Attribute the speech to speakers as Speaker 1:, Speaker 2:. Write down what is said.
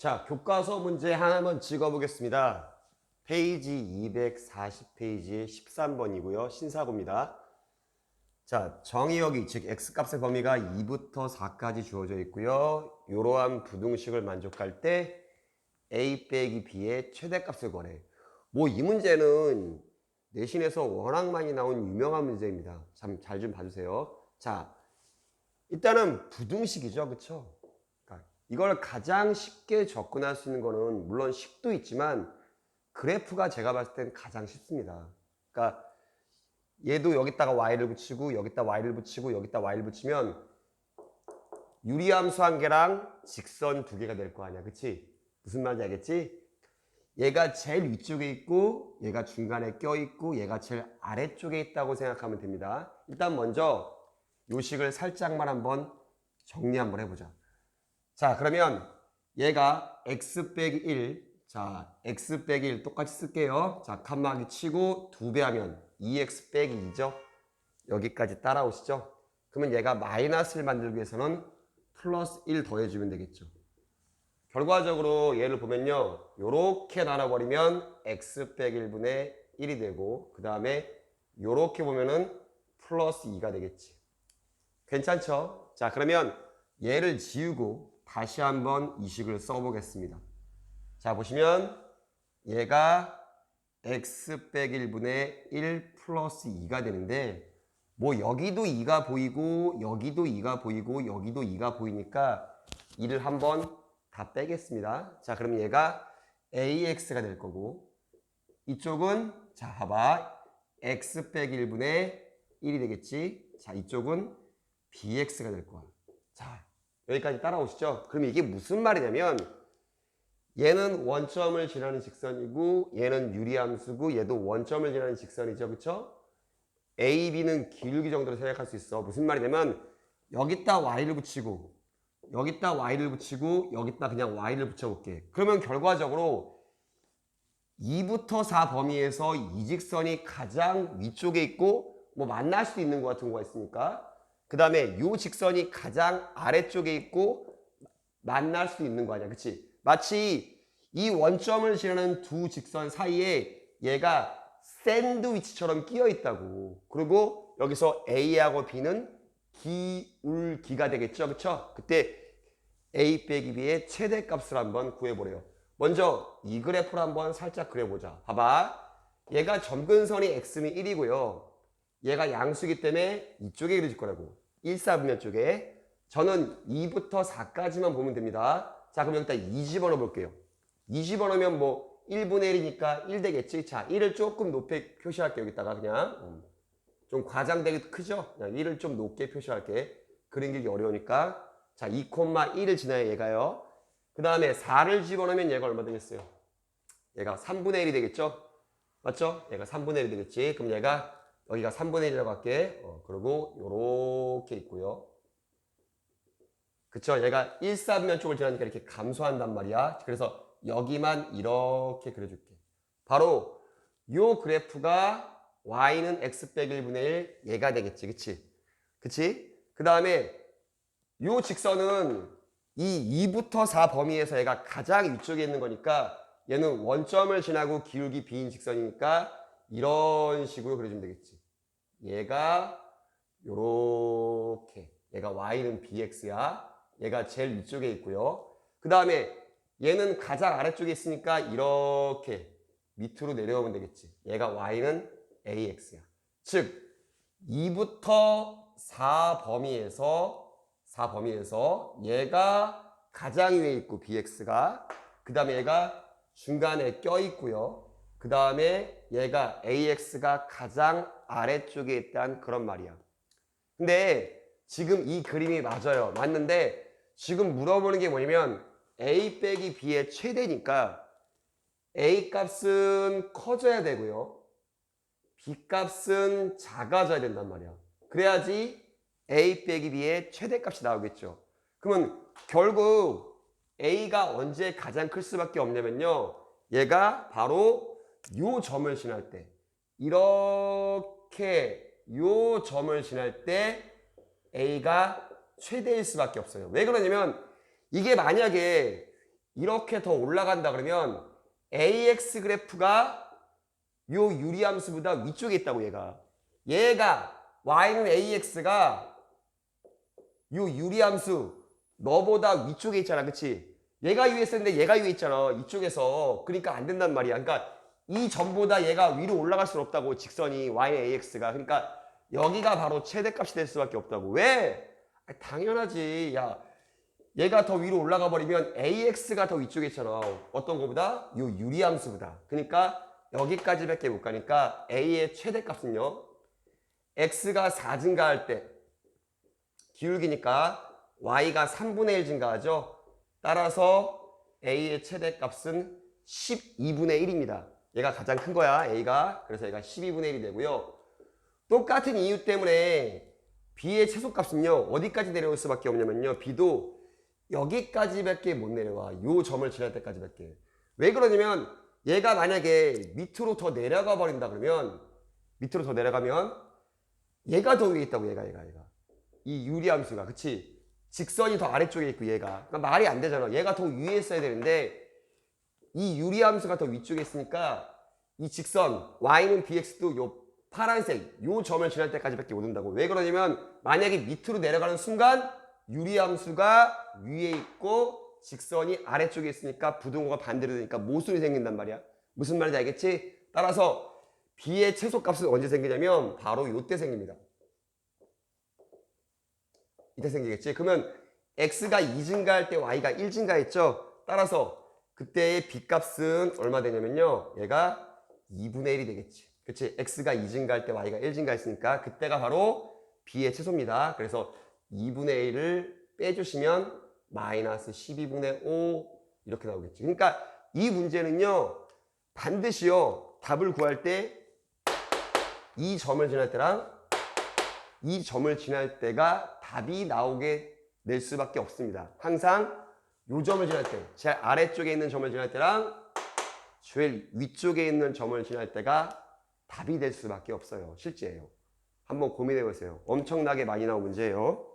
Speaker 1: 자, 교과서 문제 하나만 찍어보겠습니다. 페이지 240페이지 13번이고요. 신사고입니다. 자, 정의역이 즉 x값의 범위가 2부터 4까지 주어져 있고요. 이러한 부등식을 만족할 때 a 빼기 b의 최대값을 구하래. 뭐 이 문제는 내신에서 워낙 많이 나온 유명한 문제입니다. 참 잘 좀 봐주세요. 자, 일단은 부등식이죠, 그렇죠? 이걸 가장 쉽게 접근할 수 있는 거는 물론 식도 있지만 그래프가 제가 봤을 땐 가장 쉽습니다. 그러니까 얘도 여기다가 y를 붙이고 여기다 y를 붙이고 여기다 y를 붙이면 유리함수 한 개랑 직선 두 개가 될 거 아니야. 그치? 무슨 말인지 알겠지? 얘가 제일 위쪽에 있고 얘가 중간에 껴 있고 얘가 제일 아래쪽에 있다고 생각하면 됩니다. 일단 먼저 요식을 살짝만 한번 정리 한번 해보자. 자, 그러면 얘가 x 빼기 1. 자, x 빼기 1 똑같이 쓸게요. 자, 칸막이 치고 두 배 하면 2x 빼기 2죠. 여기까지 따라오시죠. 그러면 얘가 마이너스를 만들기 위해서는 플러스 1 더해주면 되겠죠. 결과적으로 얘를 보면요. 요렇게 나눠버리면 x 빼기 1분의 1이 되고 그 다음에 요렇게 보면은 플러스 2가 되겠지. 괜찮죠? 자, 그러면 얘를 지우고 다시 한번 이 식을 써보겠습니다. 자, 보시면 얘가 x 빼기 1분의 1 플러스 2가 되는데 뭐 여기도 2가 보이고 여기도 2가 보이고 여기도 2가 보이니까 2를 한번 다 빼겠습니다. 자, 그럼 얘가 ax가 될 거고 이쪽은 자, 봐봐. x 빼기 1분의 1이 되겠지. 자, 이쪽은 bx가 될 거야. 자, 여기까지 따라오시죠. 그럼 이게 무슨 말이냐면 얘는 원점을 지나는 직선이고 얘는 유리함수고 얘도 원점을 지나는 직선이죠. 그쵸? A, B는 기울기 정도로 생각할 수 있어. 무슨 말이냐면 여기다 Y를 붙이고 여기다 Y를 붙이고 여기다 그냥 Y를 붙여볼게. 그러면 결과적으로 2부터 4 범위에서 이 직선이 가장 위쪽에 있고 뭐 만날 수 있는 것 같은 거가 있으니까 그 다음에 요 직선이 가장 아래쪽에 있고 만날 수 있는 거 아니야. 그치? 마치 이 원점을 지나는 두 직선 사이에 얘가 샌드위치처럼 끼어 있다고. 그리고 여기서 A하고 B는 기울기가 되겠죠. 그쵸? 그때 A 빼기 B의 최대값을 한번 구해보래요. 먼저 이 그래프를 한번 살짝 그려보자. 봐봐. 얘가 점근선이 X는 1이고요. 얘가 양수기 때문에 이쪽에 그려질 거라고. 1, 4분면 쪽에. 저는 2부터 4까지만 보면 됩니다. 자, 그럼 여기다 2 집어넣어 볼게요. 2 집어넣으면 뭐 1분의 1이니까 1 되겠지. 자, 1을 조금 높게 표시할게요. 여기다가 그냥. 음. 좀 과장되게 크죠? 그냥 1을 좀 높게 표시할게. 그림 길기 어려우니까. 자, 2,1을 지나야 얘가요. 그 다음에 4를 집어넣으면 얘가 얼마 되겠어요? 얘가 3분의 1이 되겠죠? 맞죠? 얘가 3분의 1이 되겠지. 그럼 얘가 여기가 3분의 1이라고 할게. 어, 그리고 요렇게 있고요. 그쵸? 얘가 1, 4분면 쪽을 지나니까 이렇게 감소한단 말이야. 그래서 여기만 이렇게 그려줄게. 바로 요 그래프가 y는 x 빼기 1분의 1 얘가 되겠지. 그치? 그치? 그 다음에 요 직선은 이 2부터 4 범위에서 얘가 가장 위쪽에 있는 거니까 얘는 원점을 지나고 기울기 b인 직선이니까 이런 식으로 그려주면 되겠지. 얘가 요렇게 얘가 y는 bx야. 얘가 제일 위쪽에 있고요. 그 다음에 얘는 가장 아래쪽에 있으니까 이렇게 밑으로 내려오면 되겠지. 얘가 y는 ax야. 즉 2부터 4 범위에서 4 범위에서 얘가 가장 위에 있고 bx가 그 다음에 얘가 중간에 껴 있고요. 그 다음에 얘가 AX가 가장 아래쪽에 있다는 그런 말이야. 근데 지금 이 그림이 맞아요. 맞는데 지금 물어보는 게 뭐냐면 A 빼기 B의 최대니까 A 값은 커져야 되고요. B 값은 작아져야 된단 말이야. 그래야지 A 빼기 B의 최대값이 나오겠죠. 그러면 결국 A가 언제 가장 클 수밖에 없냐면요. 얘가 바로 요 점을 지날 때 이렇게 요 점을 지날 때 A가 최대일 수밖에 없어요. 왜 그러냐면 이게 만약에 이렇게 더 올라간다 그러면 AX 그래프가 요 유리함수보다 위쪽에 있다고 얘가. 얘가 Y는 AX가 요 유리함수 너보다 위쪽에 있잖아. 그치? 얘가 위에 있었는데 얘가 위에 있잖아. 이쪽에서. 그러니까 안 된단 말이야. 그러니까 이 점보다 얘가 위로 올라갈 수는 없다고 직선이 Y는 AX가. 그러니까 여기가 바로 최대값이 될 수밖에 없다고. 왜? 아, 당연하지. 야, 얘가 더 위로 올라가 버리면 AX가 더 위쪽에 있잖아. 어떤 거보다? 요 유리함수보다. 그러니까 여기까지밖에 못 가니까 A의 최대값은요. X가 4 증가할 때 기울기니까 Y가 3분의 1 증가하죠. 따라서 A의 최대값은 12분의 1입니다. 얘가 가장 큰 거야, A가. 그래서 얘가 12분의 1이 되고요. 똑같은 이유 때문에 B의 최소값은요, 어디까지 내려올 수밖에 없냐면요. B도 여기까지밖에 못 내려와. 요 점을 지날 때까지밖에. 왜 그러냐면 얘가 만약에 밑으로 더 내려가 버린다 그러면 밑으로 더 내려가면 얘가 더 위에 있다고 얘가 얘가 얘가. 이 유리함수가 그치? 직선이 더 아래쪽에 있고 얘가. 그러니까 말이 안 되잖아. 얘가 더 위에 있어야 되는데 이 유리함수가 더 위쪽에 있으니까 이 직선 y는 bx도 요 파란색 요 점을 지날 때까지밖에 못 온다고. 왜 그러냐면 만약에 밑으로 내려가는 순간 유리함수가 위에 있고 직선이 아래쪽에 있으니까 부등호가 반대로 되니까 모순이 생긴단 말이야. 무슨 말인지 알겠지? 따라서 b의 최소값은 언제 생기냐면 바로 요때 생깁니다. 이때 생기겠지? 그러면 x가 2 증가할 때 y가 1 증가했죠? 따라서 그때의 b값은 얼마 되냐면요. 얘가 2분의 1이 되겠지. 그치? x가 2 증가할 때 y가 1 증가 했으니까 그때가 바로 b의 최소입니다. 그래서 2분의 1을 빼주시면 마이너스 12분의 5 이렇게 나오겠지. 그러니까 이 문제는요. 반드시요. 답을 구할 때 이 점을 지날 때랑 이 점을 지날 때가 답이 나오게 낼 수밖에 없습니다. 항상 요 점을 지날 때, 제일 아래쪽에 있는 점을 지날 때랑 제일 위쪽에 있는 점을 지날 때가 답이 될 수밖에 없어요. 실제예요. 한번 고민해 보세요. 엄청나게 많이 나온 문제예요.